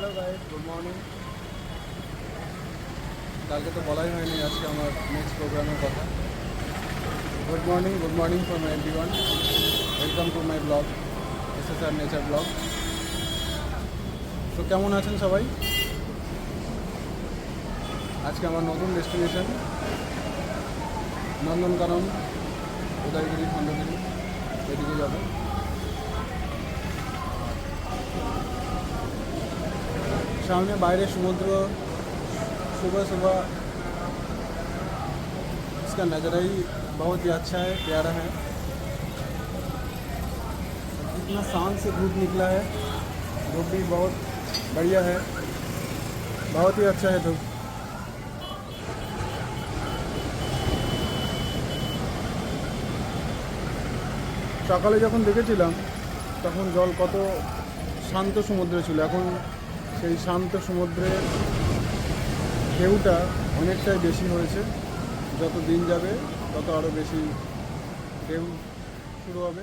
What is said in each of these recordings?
Hello guys good morning কালকে তো বলাই হয়নি, আজকে আমার নেক্সট প্রোগ্রামের কথা। Good morning good morning for my everyone welcome to my blog S S R nature blog তো কেমন আছেন সবাই? আজকে আমার নতুন ডেস্টিনেশন নন্দনকানন, উদয়গিরি খণ্ডগিরি, এদিকে যাব। सामने बाहर समुद्र सुबह सुबह इसका नज़ारा ही बहुत ही अच्छा है प्यारा है इतना शांत से धूप निकला है धूप भी बहुत बढ़िया है बहुत ही अच्छा है धूप সকালে যখন দেখেছিলাম তখন জল কত শান্ত সমুদ্রে ছিল এখন সেই শান্ত সমুদ্রের ঢেউটা অনেকটাই বেশি হয়েছে। যত দিন যাবে, তত আরও বেশি ঢেউ শুরু হবে।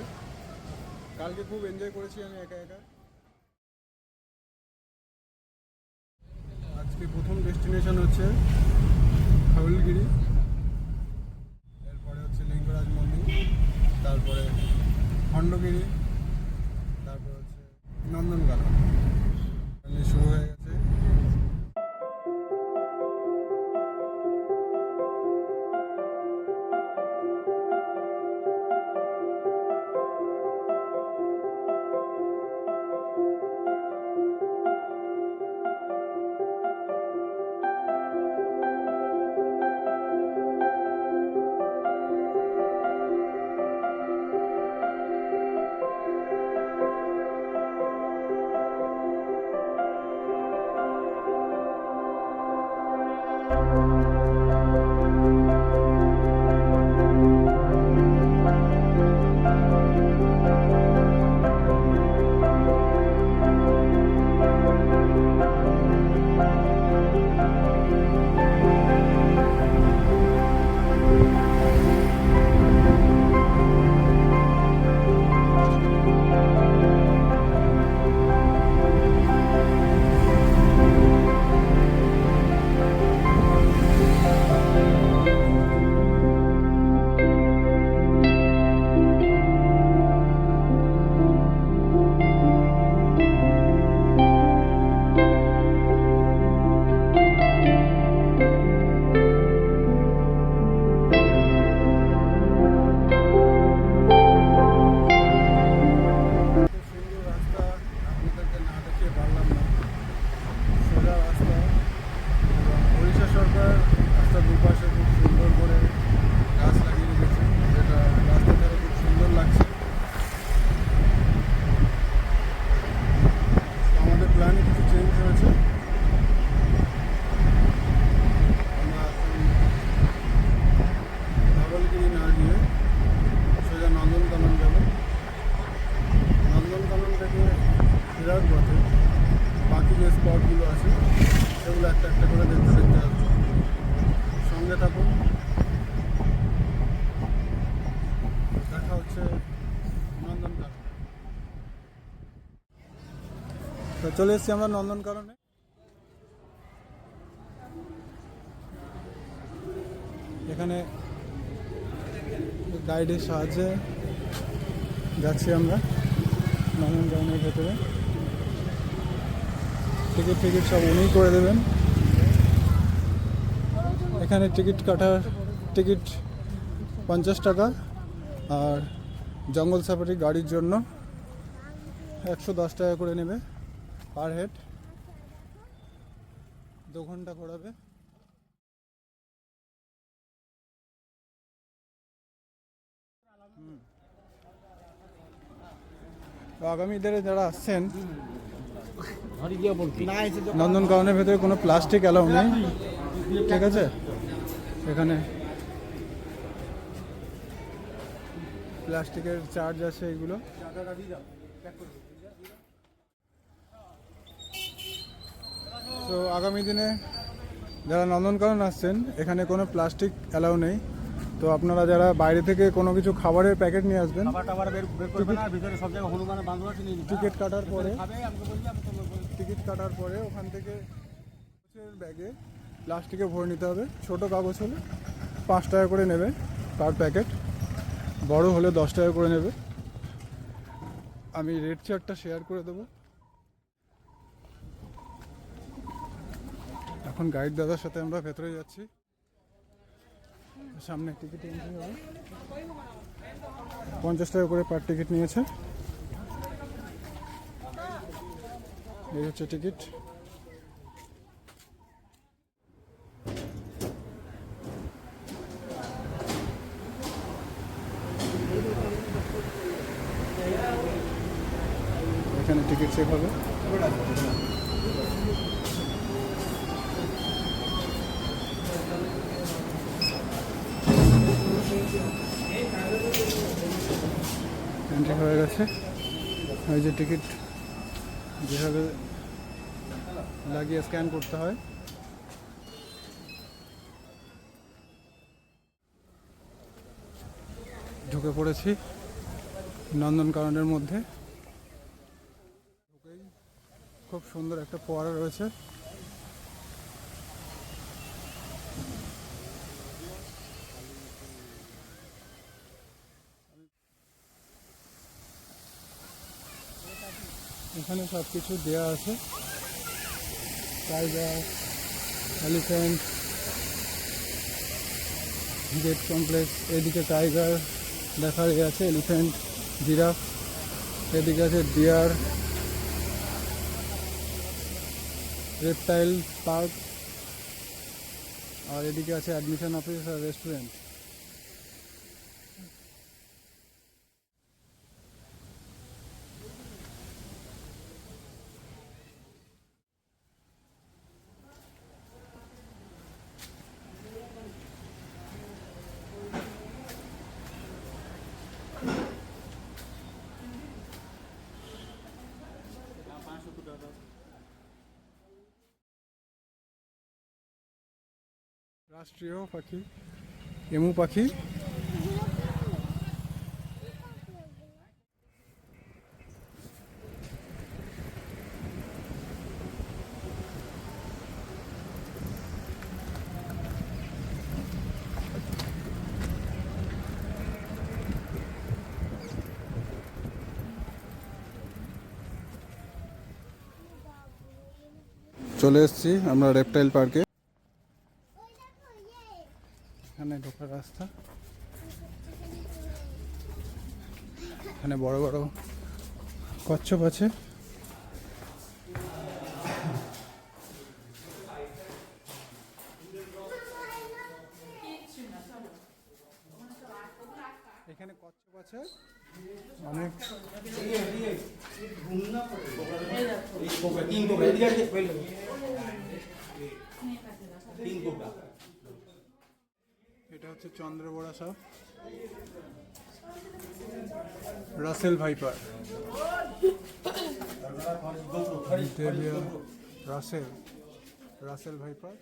কালকে খুব এনজয় করেছি আমি একা একা। আজকে প্রথম ডেস্টিনেশন হচ্ছে খাউলগিরি এরপরে হচ্ছে লিঙ্গরাজ মন্দির, তারপরে খণ্ডগিরি, তারপরে হচ্ছে নন্দনকানন। চলে এসেছি আমরা নন্দনকাননে এখানে গাইডের সাহায্যে যাচ্ছি আমরা নন্দনকাননের ভেতরে। টিকিট টিকিট সব উনিই করে দেবেন। এখানে টিকিট কাটার টিকিট পঞ্চাশ টাকা আর জঙ্গল সাফারি গাড়ির জন্য একশো দশ টাকা করে নেবে। Per head. দু ঘণ্টা ঘোরাবে তো আগামী দিনে যারা আসছেন, নন্দনকাননের ভেতরে কোনো প্লাস্টিক অ্যালাউ নেই। ঠিক আছে? এখানে প্লাস্টিকের চার্জ আছে এগুলো। তো আগামী দিনে যারা নন্দনকানন আসছেন এখানে কোনো প্লাস্টিক অ্যালাউ নেই। তো আপনারা যারা বাইরে থেকে কোনো কিছু খাবারের প্যাকেট নিয়ে আসবেন। টিকিট কাটার পরে। টিকিট কাটার পরে ওখান থেকে ব্যাগে প্লাস্টিকে ভরে নিতে হবে। ছোট কাগজ হলে পাঁচ টাকা করে নেবে পার প্যাকেট বড় হলে দশ টাকা করে নেবে। আমি রেড চার্টটা শেয়ার করে দেবো। এখন গাইড দাদার সাথে আমরা ভেতরে যাচ্ছি। সামনে টিকিট এন্ট্রি হবে। পঞ্চাশ টাকা করে পার টিকিট নিয়েছে। এই হচ্ছে টিকিট এখানে টিকিট চেক হবে। টিকিট যেভাবে লাগিয়ে স্ক্যান করতে হয়। ঢুকে পড়েছি নন্দনকাননের মধ্যে। খুব সুন্দর একটা ফোয়ারা রয়েছে। এখানে সব কিছু দেওয়া আছে। টাইগার এলিফ্যান্ট গেট কমপ্লেক্স এদিকে টাইগার দেখার ইয়ে আছে এলিফ্যান্ট জিরাফ এদিকে আছে ডিয়ার রেপটাইল পার্ক আর এদিকে আছে অ্যাডমিশন অফিস আর রেস্টুরেন্ট রাষ্ট্রীয় পাখি এমু পাখি। চলে এসেছি আমরা রেপটাইল পার্কে এখানে ঢোকার রাস্তা। এখানে বড় বড় কচ্ছপ আছে। এখানে কচ্ছপ আছে। এটা হচ্ছে চন্দ্রবড়া সাপ Russell viper. Russell Russell viper.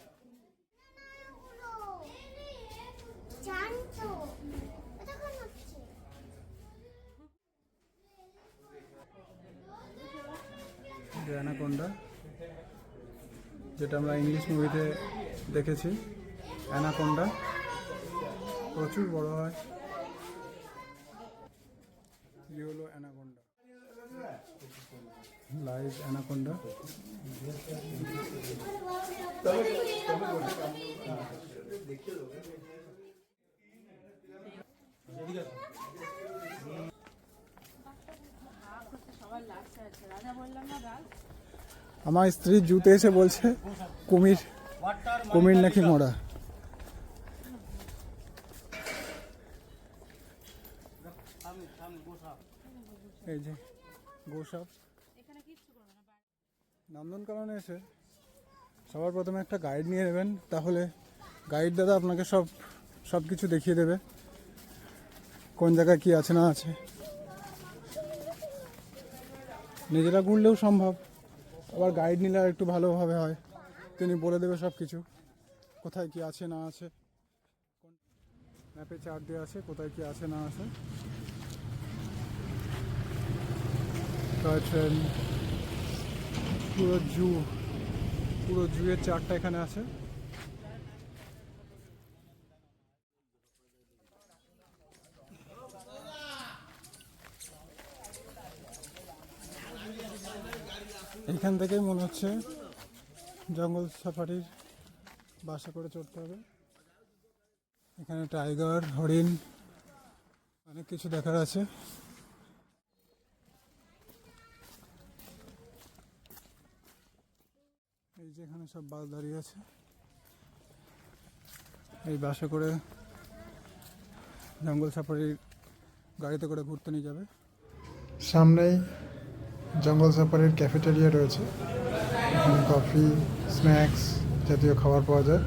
Anaconda, যেটা আমরা ইংলিশ মুভিতে দেখেছি। অ্যানাকোন্ডা। প্রচুর বড় হয়। অ্যানাকোন্ডা। Live anaconda. আমার স্ত্রী জুতে এসে বলছে, কুমির কুমির নাকি মরা এই যে, গোসাপ। নন্দনকাননে এসে সবার প্রথমে একটা গাইড নিয়ে নেবেন, তাহলে গাইড দাদা আপনাকে সব সব কিছু দেখিয়ে দেবে, কোন জায়গায় কি আছে না আছে। নিজেরা ঘুরলেও সম্ভব, আবার গাইড নিলে আর একটু ভালোভাবে হয়, তিনি বলে দেবে সব কিছু, কোথায় কি আছে না আছে। ম্যাপে চার্ট দেওয়া আছে, কোথায় কি আছে না আছে। ট্রেন পুরো জু, পুরো জুয়ের চারটা এখানে আছে। এখান থেকেই মনে হচ্ছে জঙ্গল সাফারির বাসা করে চড়তে হবে। এখানে টাইগার, হরিণ, অনেক কিছু দেখার আছে এই যে এখানে সব বাস দাঁড়িয়ে আছে। এই বাসে করে জঙ্গল সাফারির গাড়িতে করে ঘুরতে নিয়ে যাবে। সামনেই জঙ্গল সাফারির ক্যাফেটেরিয়া রয়েছে। কফি স্ন্যাক্স জাতীয় খাবার পাওয়া যায়।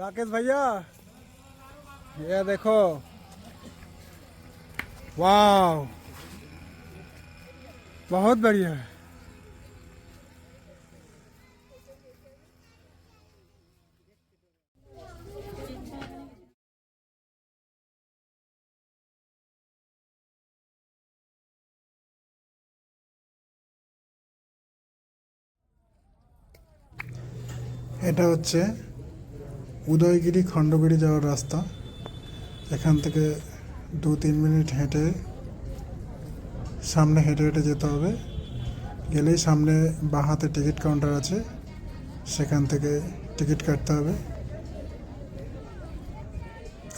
राकेश भैया ये देखो वाह बहुत बढ़िया है এটা হচ্ছে উদয়গিরি খণ্ডগিরি যাওয়ার রাস্তা। এখান থেকে দু তিন মিনিট হেঁটে সামনে হেঁটে হেঁটে যেতে হবে। গেলেই সামনে বাঁ হাতে টিকিট কাউন্টার আছে। সেখান থেকে টিকিট কাটতে হবে।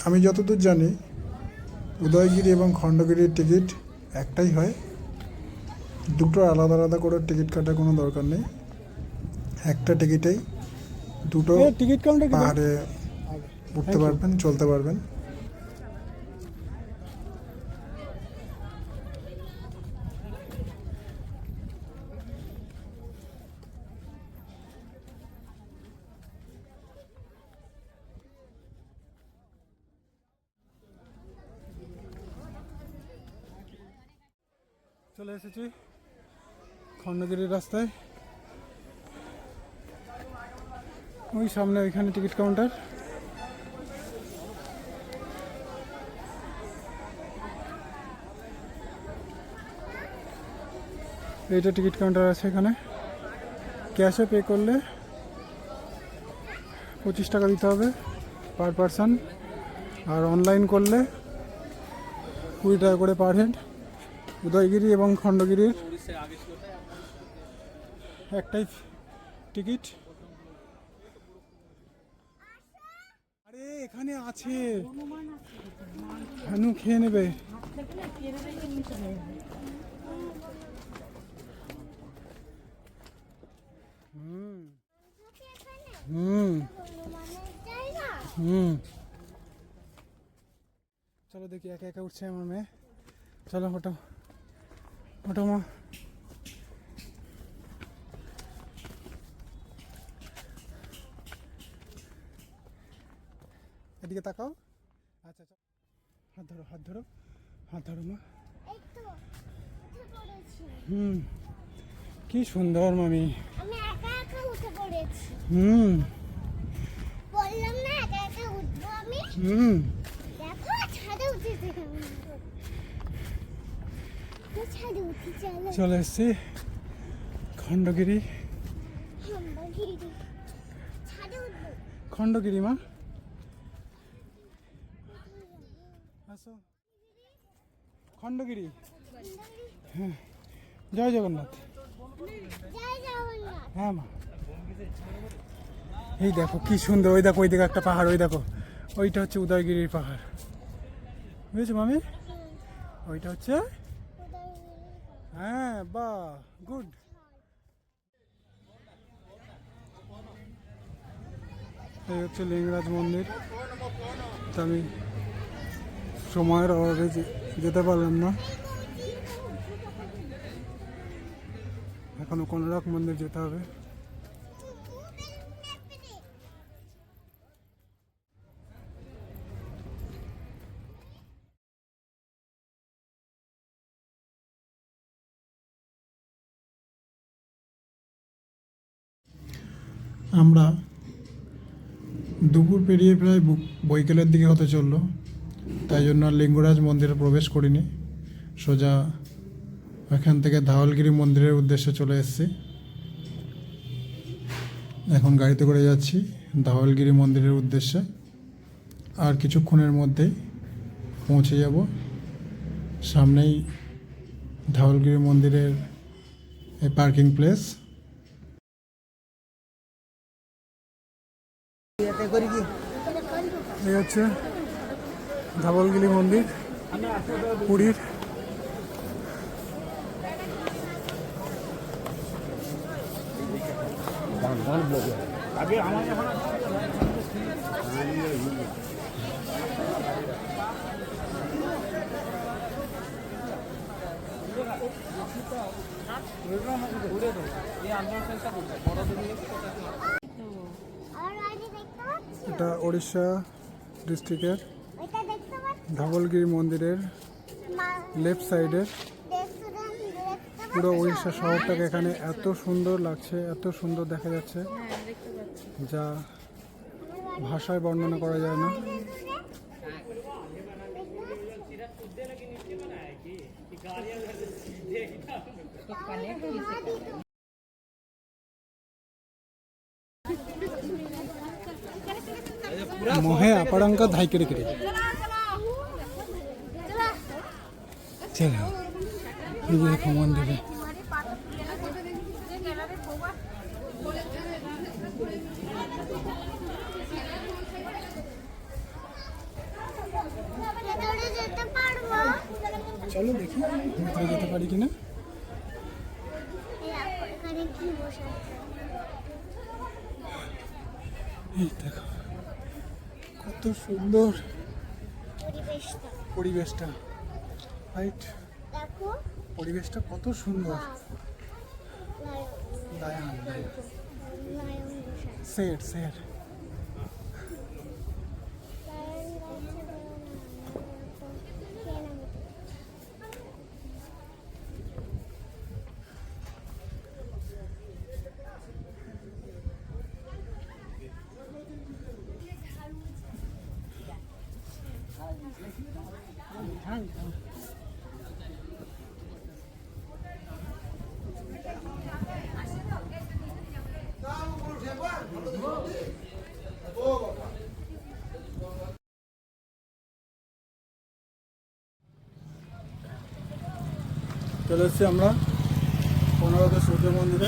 আমি যতদূর জানি, উদয়গিরি এবং খণ্ডগিরির টিকিট একটাই হয়। দুটো আলাদা আলাদা করে টিকিট কাটার কোনো দরকার নেই। একটা টিকিটেই দুটো টিকিট কাউন্টার পাহাড়ে উঠতে পারবেন চলতে পারবেন। চলে এসেছি খন্ডগিরির রাস্তায়। ওই সামনে ওইখানে টিকিট কাউন্টার। এইটা টিকিট কাউন্টার আছে এখানে। ক্যাশে পে করলে পঁচিশ টাকা দিতে হবে পার পারসন। আর অনলাইন করলে কুড়ি টাকা করে পার হেড। উদয়গিরি এবং খণ্ডগিরির একটাই টিকিট। আছে। হানু খেয়ে নেবে। হুম। হুম। চলো দেখি একা একা উঠছে আমার মেয়ে। চলো ওটো ওটো মা। এদিকে তাকাও। আচ্ছা আচ্ছা। হাত ধরো হাত ধরো। হাত ধরো মা। হুম কি সুন্দর মামি। হুম। বললাম না একা একা উঠবো আমি? হুম। দেখো ছাদে উঠেছি। আমি তো ছাদে উঠি চলো। এসছি খণ্ডগিরি। খণ্ডগিরি মা আসো খণ্ডগিরি? হ্যাঁ। জয় জগন্নাথ। হ্যাঁ মা। এই দেখো কি সুন্দর, ওই দেখো, ওই দিকে একটা পাহাড়, ওই দেখো। ওইটা হচ্ছে উদয়গিরির পাহাড়। বুঝেছ মামি? ওইটা হচ্ছে হ্যাঁ বাহ গুড। এই হচ্ছে লিঙ্গরাজ মন্দির। আমি সময়ের অভাবে যে- যেতে পারলাম না। এখনও কোনোরক মন্দির যেতে হবে। আমরা দুপুর পেরিয়ে প্রায় বৈকালের দিকে হতে চলল। তাই জন্য লিঙ্গরাজ মন্দিরে প্রবেশ করিনি। সোজা এখান থেকে ধাওয়ালগিরি মন্দিরের উদ্দেশ্যে চলে এসেছি। এখন গাড়িতে করে যাচ্ছি ধাওয়ালগিরি মন্দিরের উদ্দেশ্যে। আর কিছুক্ষণের মধ্যেই পৌঁছে যাব। সামনেই ধাওয়ালগিরি মন্দিরের এই পার্কিং প্লেস। এই হচ্ছে ধাবলগিরি মন্দির পুরীর। এটা ওড়িশা ডিস্ট্রিক্টের। ধাবলগিরি মন্দিরের লেফট সাইডের পুরো উড়িষ্যা শহরটাকে এখানে এত সুন্দর লাগছে, এত সুন্দর দেখা যাচ্ছে। যা ভাষায় বর্ণনা করা যায় না। মোহে আপড়ঙ্ক ধাইকিরি কিরি চলো ভেতরে যেতে পারব চলো দেখি ভিতরে যেতে পারি কিনা। এই দেখো, কত সুন্দর পরিবেশটা। রাইট পরিবেশটা কত সুন্দর। লায়ন। Set set. চলে এসেছি আমরা পনেরোতে সূর্য মন্দিরে।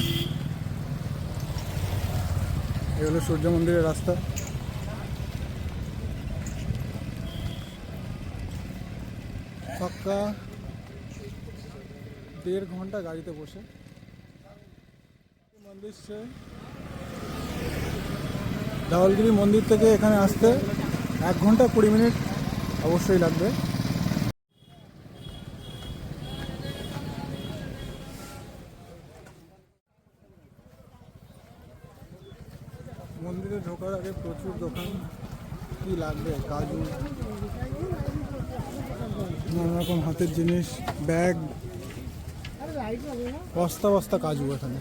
এই হলো সূর্য মন্দিরের রাস্তা। পাক্কা দেড় ঘণ্টা গাড়িতে বসে। মন্দির সে ধওয়ালগিরি মন্দির থেকে এখানে আসতে এক ঘণ্টা কুড়ি মিনিট অবশ্যই লাগবে। প্রচুর দোকান। কি লাগবে? কাজু। নানা রকম হাতের জিনিস, ব্যাগ। বস্তা বস্তা কাজু এখানে।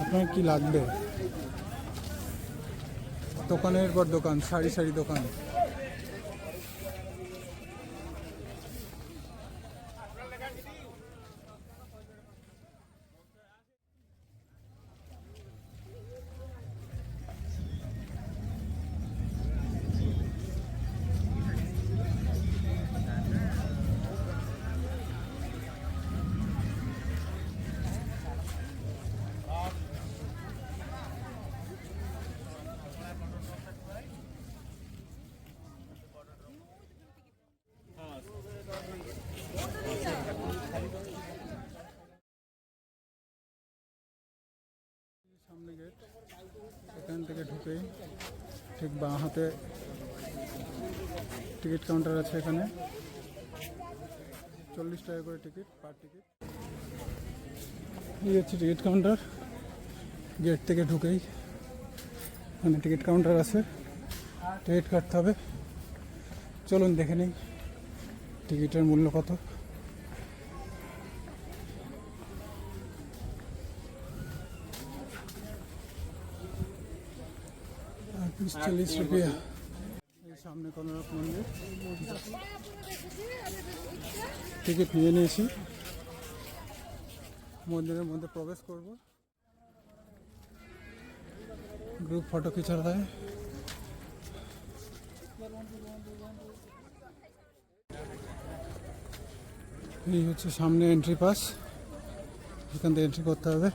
আপনার কি লাগবে? দোকানের পর দোকান, সারি সারি দোকান। এখান থেকে ঢুকে ঠিক বাঁ হাতে টিকিট কাউন্টার আছে এখানে। চল্লিশ টাকা করে টিকিট, পার টিকিট। এই হচ্ছে টিকিট কাউন্টার। গেট থেকে ঢুকেই এখানে টিকিট কাউন্টার আছে। টিকিট কাটতে হবে। চলুন দেখে নিই টিকিটের মূল্য কত। পিস চল্লিশ রুপিয়া এই সামনে কোনো মন্দির টিকিট নিয়ে নিয়েছি মন্দিরের মধ্যে প্রবেশ করব গ্রুপ ফটো खिंचा रहा है এই হচ্ছে সামনে এন্ট্রি পাস এখান থেকে এন্ট্রি করতে হবে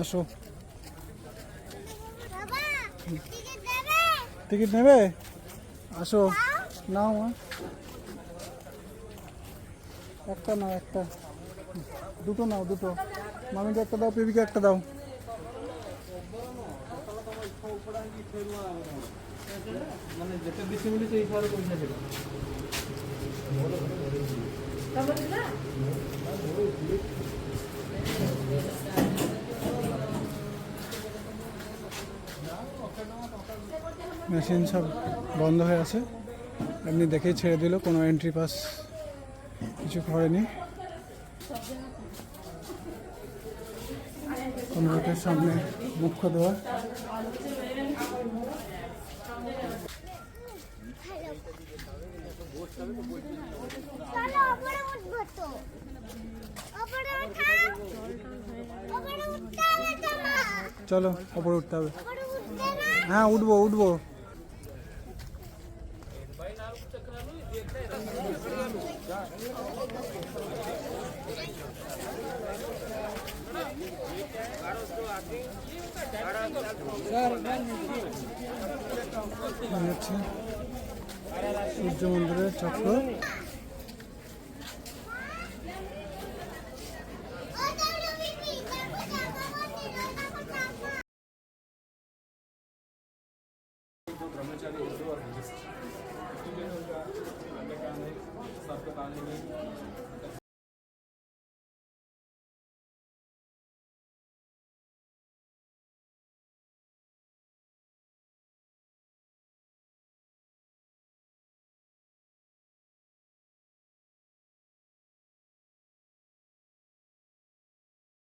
আসো। টিকিট নেবে? আসো। নাও মা। একটা নাও একটা। দুটো নাও দুটো। মামিকে একটা দাও পিবিকে একটা দাও। মানে যেটা বেশি মিলেছে এই খাওয়ার পয়সা ছিল মেশিন সব বন্ধ হয়ে আছে। এমনি দেখেই ছেড়ে দিল কোনো এন্ট্রি পাস কিছু করেনি। কম্পিউটার সামনে মুখ্য দেওয়া চলো ওপরে উঠতে হবে হ্যাঁ উঠবো উঠবো। সূর্য মন্দিরের চক্র